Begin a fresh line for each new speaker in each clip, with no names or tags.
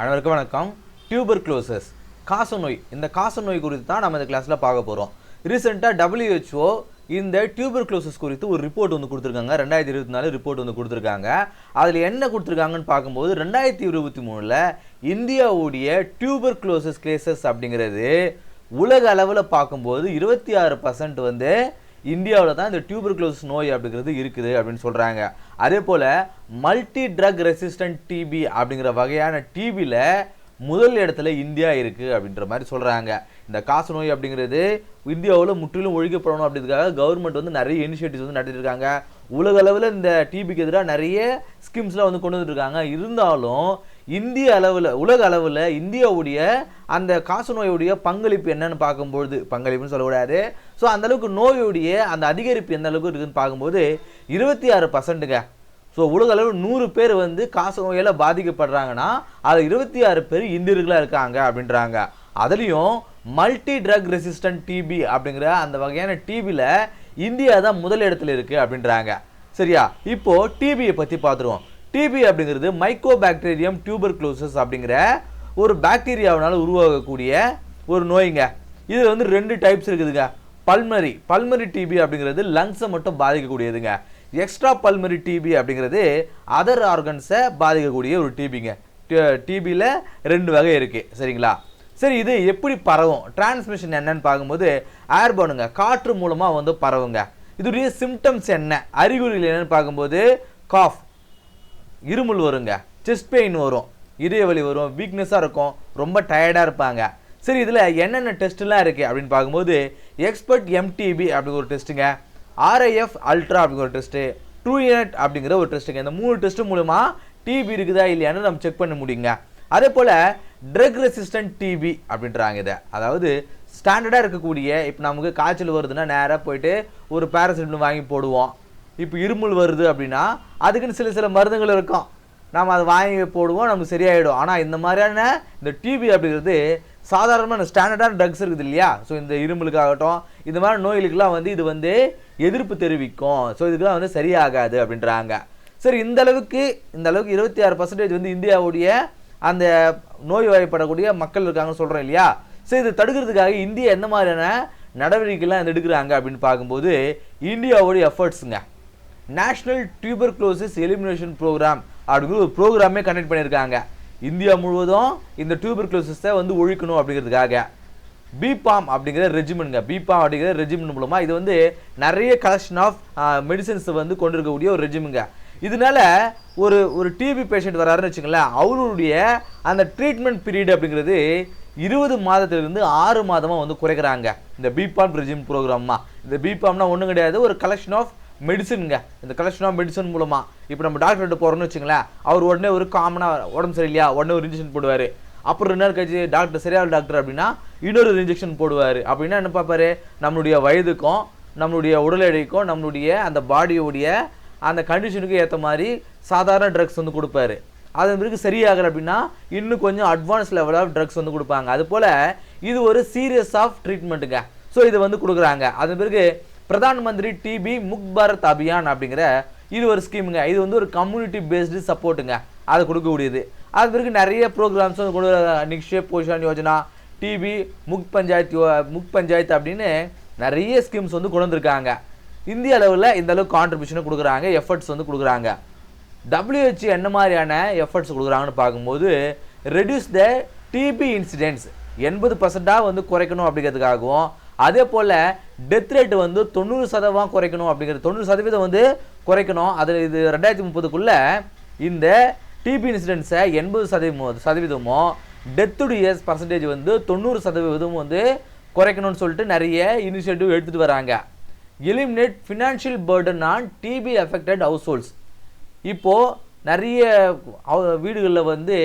அனைவருக்கும் வணக்கம். Tuber closes காச நோய் இந்த காச நோய் குறித்து தான் நம்ம இந்த கிளாஸில் பார்க்க போகிறோம் ரீசெண்டாக டபிள்யூஹெச்ஓ இந்த டியூபர் க்ளோசஸ் குறித்து ஒரு ரிப்போர்ட் வந்து கொடுத்துருக்காங்க. ரெண்டாயிரத்தி இருபத்தி நாலு ரிப்போர்ட் வந்து கொடுத்துருக்காங்க. அதில் என்ன கொடுத்துருக்காங்கன்னு பார்க்கும்போது ரெண்டாயிரத்தி இருபத்தி மூணில் இந்தியாவுடைய டியூபர் க்ளோசஸ் கேசஸ் அப்படிங்கிறது உலக அளவில் பார்க்கும்போது இருபத்தி ஆறு பர்சன்ட் வந்து இந்தியாவில் தான் இந்த டியூபர்குலோசிஸ் நோய் அப்படிங்கிறது இருக்குது அப்படின்னு சொல்கிறாங்க அதே போல் மல்டி ட்ரக் ரெசிஸ்டன்ட் டிபி அப்படிங்கிற வகையான டிபியில் முதல் இடத்துல இந்தியா இருக்குது அப்படின்ற மாதிரி சொல்கிறாங்க இந்த காசு நோய் அப்படிங்கிறது இந்தியாவில் முற்றிலும் ஒழிக்கப்படணும் அப்படின்றதுக்காக கவர்மெண்ட் வந்து நிறைய இனிஷியேட்டிவ்ஸ் வந்து நடத்திட்டு இருக்காங்க. உலக அளவில் இந்த டிபிக்கு எதிராக நிறைய ஸ்கீம்ஸ்லாம் வந்து கொண்டு வந்துருக்காங்க இருந்தாலும் இந்திய அளவில் உலக அளவில் இந்தியாவுடைய அந்த காசு நோயுடைய பங்களிப்பு என்னன்னு பார்க்கும்பொழுது பங்களிப்புன்னு சொல்லக்கூடாது. ஸோ அந்தளவுக்கு நோயுடைய அந்த அதிகரிப்பு எந்த அளவுக்கு இருக்குதுன்னு பார்க்கும்போது இருபத்தி ஆறு பர்சன்ட்டுங்க ஸோ உலக அளவில் நூறு பேர் வந்து காசு நோயால் பாதிக்கப்படுறாங்கன்னா அதில் இருபத்தி ஆறு பேர் இந்தியர்களாக இருக்காங்க அப்படின்றாங்க. அதுலேயும் மல்டி ட்ரக் ரெசிஸ்டன்ட் டிபி அப்படிங்கிற அந்த வகையான டிபியில் இந்தியா தான் முதல் இடத்துல இருக்குது அப்படின்றாங்க. சரியா? இப்போது டிபியை பற்றி பார்த்துருவோம். டிபி அப்படிங்கிறது மைக்கோ பாக்டீரியம் டியூபர் க்ளோசஸ் அப்படிங்கிற ஒரு பாக்டீரியாவினால் உருவாகக்கூடிய ஒரு நோய்ங்க. இதில் வந்து ரெண்டு டைப்ஸ் இருக்குதுங்க. பல்மரி பல்மரி டிபி அப்படிங்கிறது லங்ஸை மட்டும் பாதிக்கக்கூடியதுங்க. எக்ஸ்ட்ரா பல்மரி டிபி அப்படிங்கிறது அதர் ஆர்கன்ஸை பாதிக்கக்கூடிய ஒரு டிபிங்க டிபியில் ரெண்டு வகை இருக்குது சரிங்களா? சரி இது எப்படி பரவும்? டிரான்ஸ்மிஷன் என்னன்னு பார்க்கும்போது ஏர்போனுங்க காற்று மூலமாக வந்து பரவுங்க. இதுடைய சிம்டம்ஸ் என்ன? அறிகுறிகள் என்னன்னு பார்க்கும்போது காஃப் இருமல் வருங்க. செஸ்ட் பெயின் வரும். இதய வலி வரும் வீக்னஸாக இருக்கும். ரொம்ப டயர்டாக இருப்பாங்க. சரி இதில் என்னென்ன டெஸ்ட்லாம் இருக்குது அப்படின்னு பார்க்கும்போது எக்ஸ்பர்ட் எம்டிபி அப்படிங்கிற ஒரு டெஸ்ட்டுங்க ஆர்ஐஎஃப் அல்ட்ரா அப்படிங்கிற ஒரு டெஸ்ட்டு ட்ரூயட் அப்படிங்கிற ஒரு டெஸ்ட்டுங்க இந்த மூணு டெஸ்ட் மூலமா டிபி இருக்குதா இல்லையான்னு நம்ம செக் பண்ண முடியுங்க. அதே போல் ட்ரக் ரெசிஸ்டன்ட் டிபி அப்படின்றாங்க இதை. அதாவது ஸ்டாண்டர்டாக இருக்கக்கூடிய இப்போ நமக்கு காய்ச்சல் வருதுன்னா நேராக போயிட்டு ஒரு பேராசிட்டமல் வாங்கி போடுவோம். இப்போ இருமல் வருது அப்படின்னா அதுக்குன்னு சில சில மருந்துகள் இருக்கும். நாம் அதை வாங்கி போடுவோம் நமக்கு சரியாயிடும். ஆனால் இந்த மாதிரியான இந்த டிபி அப்படிங்கிறது சாதாரணமான ஸ்டாண்டர்டான ட்ரக்ஸ் இருக்குது இல்லையா? ஸோ இந்த இருமலுக்காகட்டும் இந்த மாதிரி நோய்களுக்கெல்லாம் வந்து இது வந்து எதிர்ப்பு தெரிவிக்கும். ஸோ இதுக்கெல்லாம் வந்து சரியாகாது அப்படின்றாங்க. சரி இந்த அளவுக்கு இந்த அளவுக்கு இருபத்தி ஆறு பர்சன்டேஜ் வந்து இந்தியாவுடைய அந்த நோய் வாய்ப்படக்கூடிய மக்கள் இருக்காங்கன்னு சொல்கிறோம் இல்லையா? ஸோ இது தடுக்கிறதுக்காக இந்தியா எந்த மாதிரியான நடவடிக்கைலாம் எடுக்கிறாங்க அப்படின்னு பார்க்கும்போது இந்தியாவுடைய எஃபர்ட்ஸுங்க national tuberculosis elimination programme அப்படிங்கிற ஒரு ப்ரோக்ராமே கண்டக்ட் பண்ணியிருக்காங்க. இந்தியா முழுவதும் இந்த டியூபர் க்ளோசிஸை வந்து ஒழிக்கணும் அப்படிங்கிறதுக்காக. பிபாம் அப்படிங்கிற ரெஜிமெண்ட்ங்க பிபாம் அப்படிங்கிற ரெஜிமெண்ட் மூலமாக இது வந்து நிறைய கலெக்ஷன் ஆஃப் மெடிசன்ஸை வந்து கொண்டு இருக்கக்கூடிய ஒரு ரெஜிமுங்க இதனால ஒரு ஒரு டிபி பேஷண்ட் வராருன்னு வச்சுங்களேன் அவருடைய அந்த ட்ரீட்மெண்ட் பீரியட் அப்படிங்கிறது இருபது மாதத்திலிருந்து ஆறு மாதமாக வந்து குறைக்கிறாங்க. இந்த பிபாம் ரெஜிம் ப்ரோக்ராமா இந்த பிபாம்னா ஒன்றும் கிடையாது. ஒரு கலெக்ஷன் ஆஃப் மெடிசனுங்க. இந்த கலெக்ஷன் ஆஃப் மெடிசன் மூலமாக இப்போ நம்ம டாக்டர்கிட்ட போகிறோம்னு வச்சுங்களேன் அவர் உடனே ஒரு காமனாக உடம்பு சரியில்லையா? உடனே ஒரு இன்ஜெக்ஷன் போடுவார். அப்புறம் ரெண்டு நாள் கழிச்சு டாக்டர் சரியான டாக்டர் அப்படின்னா இன்னொரு இன்ஜெக்ஷன் போடுவார். அப்படின்னா என்ன பார்ப்பாரு? நம்மளுடைய வயதுக்கும் நம்மளுடைய உடல் எடைக்கும் நம்மளுடைய அந்த பாடியோடைய அந்த கண்டிஷனுக்கு ஏற்ற மாதிரி சாதாரண ட்ரக்ஸ் வந்து கொடுப்பாரு. அதன் பிறகு சரியாகிற அப்படின்னா இன்னும் கொஞ்சம் அட்வான்ஸ் லெவல் ஆஃப் ட்ரக்ஸ் வந்து கொடுப்பாங்க. அது போல் இது ஒரு சீரியஸ் ஆஃப் ட்ரீட்மெண்ட்டுங்க ஸோ இது வந்து கொடுக்குறாங்க. அதன் பிறகு பிரதான் மந்திரி டிபி முக் பாரத் அபியான் அப்படிங்கிற இது ஒரு ஸ்கீமுங்க இது வந்து ஒரு கம்யூனிட்டி பேஸ்டு சப்போர்ட்டுங்க அதை கொடுக்கக்கூடியது. அது பிறகு நிறைய ப்ரோக்ராம்ஸ் வந்து கொண்டு நிக்ஷே போஷான் யோஜனா டிபி முக் பஞ்சாயத்து முக் பஞ்சாயத்து அப்படின்னு நிறைய ஸ்கீம்ஸ் வந்து கொண்டு வந்திருக்காங்க. இந்திய அளவில் இந்த அளவுக்கு கான்ட்ரிபியூஷனை கொடுக்குறாங்க. எஃபர்ட்ஸ் வந்து கொடுக்குறாங்க. டபிள்யூஹெச் என்ன மாதிரியான எஃபர்ட்ஸ் கொடுக்குறாங்கன்னு பார்க்கும்போது ரெடியூஸ் த டிபி இன்சிடென்ட்ஸ் எண்பது பர்சண்ட்டாக வந்து குறைக்கணும் அப்படிங்கிறதுக்காகவும் அதே போல் டெத் ரேட் வந்து தொண்ணூறு சதவீதம் குறைக்கணும் அப்படிங்கிறது. தொண்ணூறு சதவீதம் வந்து குறைக்கணும். அதில் இது ரெண்டாயிரத்தி முப்பதுக்குள்ளே இந்த டிபி இன்சிடென்ட்ஸை எண்பது சதவீதம் சதவீதமும் டெத்துடைய பர்சன்டேஜ் வந்து தொண்ணூறு சதவீதமும் வந்து குறைக்கணும்னு சொல்லிட்டு நிறைய இனிஷியேட்டிவ் எடுத்துகிட்டு வராங்க. Eliminate financial burden on TB affected households இப்போது நிறைய வீடுகளில் வந்து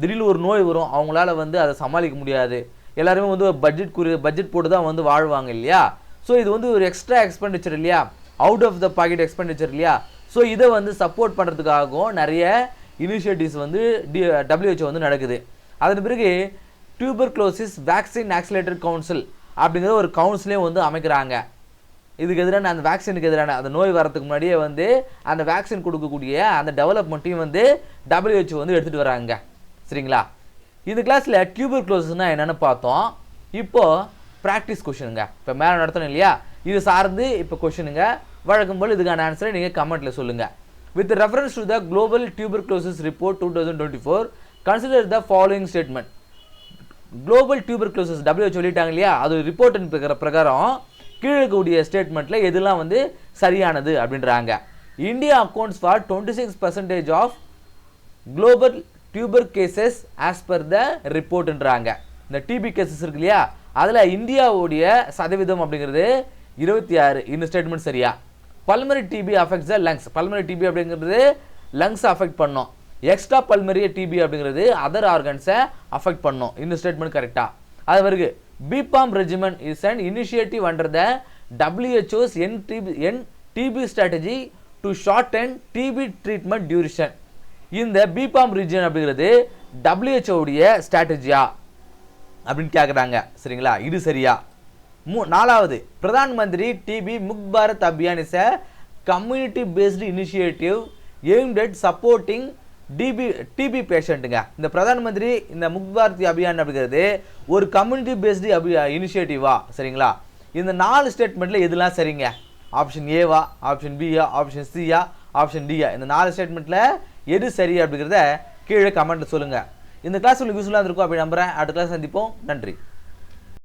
திடீர்னு ஒரு நோய் வரும். அவங்களால வந்து அதை சமாளிக்க முடியாது. எல்லாருமே வந்து பட்ஜெட் குறி பட்ஜெட் போட்டு தான் வந்து வாழ்வாங்க இல்லையா? ஸோ இது வந்து ஒரு எக்ஸ்ட்ரா எக்ஸ்பெண்டிச்சர் இல்லையா? Out of the pocket expenditure இல்லையா? ஸோ இதை வந்து சப்போர்ட் பண்ணுறதுக்காகவும் நிறைய இனிஷியேட்டிவ்ஸ் வந்து டி டபிள்யூஹெச்ஓ வந்து நடக்குது. அதன் பிறகு tuberculosis vaccine accelerator council அப்படிங்கிற ஒரு கவுன்சிலே வந்து அமைக்கிறாங்க. இதுக்கு எதிரான அந்த வேக்சினுக்கு எதிரான அந்த நோய் வரத்துக்கு முன்னாடியே வந்து அந்த வேக்சின் கொடுக்கக்கூடிய அந்த டெவலப்மெண்ட்டையும் வந்து டபிள்யூஹெச்ஓ வந்து எடுத்துகிட்டு வராங்க. சரிங்களா? இந்த கிளாஸில் டியூபர் க்ளோசஸ்னால் என்னென்னு பார்த்தோம். இப்போது ப்ராக்டிஸ் கொஷினுங்க இப்போ மேலே நடத்தணும் இல்லையா? இது சார்ந்து இப்போ கொஷினுங்க வழக்கம் போல் இதுக்கான ஆன்சரை நீங்கள் கமெண்ட்டில் சொல்லுங்கள் with reference to the global tuberculosis report two thousand twenty four consider the following statement global tuberculosis W சொல்லிட்டாங்க இல்லையா? அது ரிப்போர்ட் பிரகார பிரகாரம் கீழே இருக்கக்கூடிய ஸ்டேட்மெண்ட்டில் எதெல்லாம் வந்து சரியானது அப்படின்றாங்க. India accounts for twenty six percentage of global tuber cases as per the ரிப்போர்ட்ன்றாங்க இந்த டிபி கேசஸ் இருக்கு இல்லையா? அதில் இந்தியாவுடைய சதவீதம் அப்படிங்கிறது இருபத்தி ஆறு. இந்த ஸ்டேட்மெண்ட் சரியா? Pulmonary TB affects the lungs pulmonary TB அப்படிங்கிறது லங்ஸ் அஃபெக்ட் பண்ணும். எக்ஸ்ட்ரா பல்மரி டிபி அப்படிங்கிறது அதர் ஆர்கன்ஸை அஃபெக்ட் பண்ணும். இந்த ஸ்டேட்மெண்ட் கரெக்டாக அது பிறகு BPaLM regimen is and initiative under the டபிள்யூஹெச்ஓஸ் end TB end TB strategy to short and TB treatment duration இந்த பிபாம் ரீஜன் அப்படிங்கிறது டபிள்யூஹெச்ஓடைய ஸ்ட்ராட்டஜியா அப்படின்னு கேட்குறாங்க சரிங்களா? இது சரியா? மூ நாலாவது Pradhan Mantri TB Mukt Bharat Abhiyan is a community based initiative aimed at supporting TB TB பேஷண்ட்டுங்க இந்த பிரதான் மந்திரி இந்த முக் பாரத் அபியான் அப்படிங்கிறது ஒரு கம்யூனிட்டி பேஸ்டு அபி இனிஷியேட்டிவா சரிங்களா? இந்த நாலு ஸ்டேட்மெண்ட்டில் எதுலாம் சரிங்க? ஆப்ஷன் ஏவா ஆப்ஷன் பியா ஆப்ஷன் சியா ஆப்ஷன் டியா இந்த நாலு ஸ்டேட்மெண்ட்டில் எது சரி அப்படிங்கிறத கீழே கமெண்ட் சொல்லுங்கள் இந்த கிளாஸ் உங்களுக்கு யூஸ்ஃபுல்லாக இருக்கும் அப்படி நம்புகிறேன் அடுத்த கிளாஸ் சந்திப்போம். நன்றி.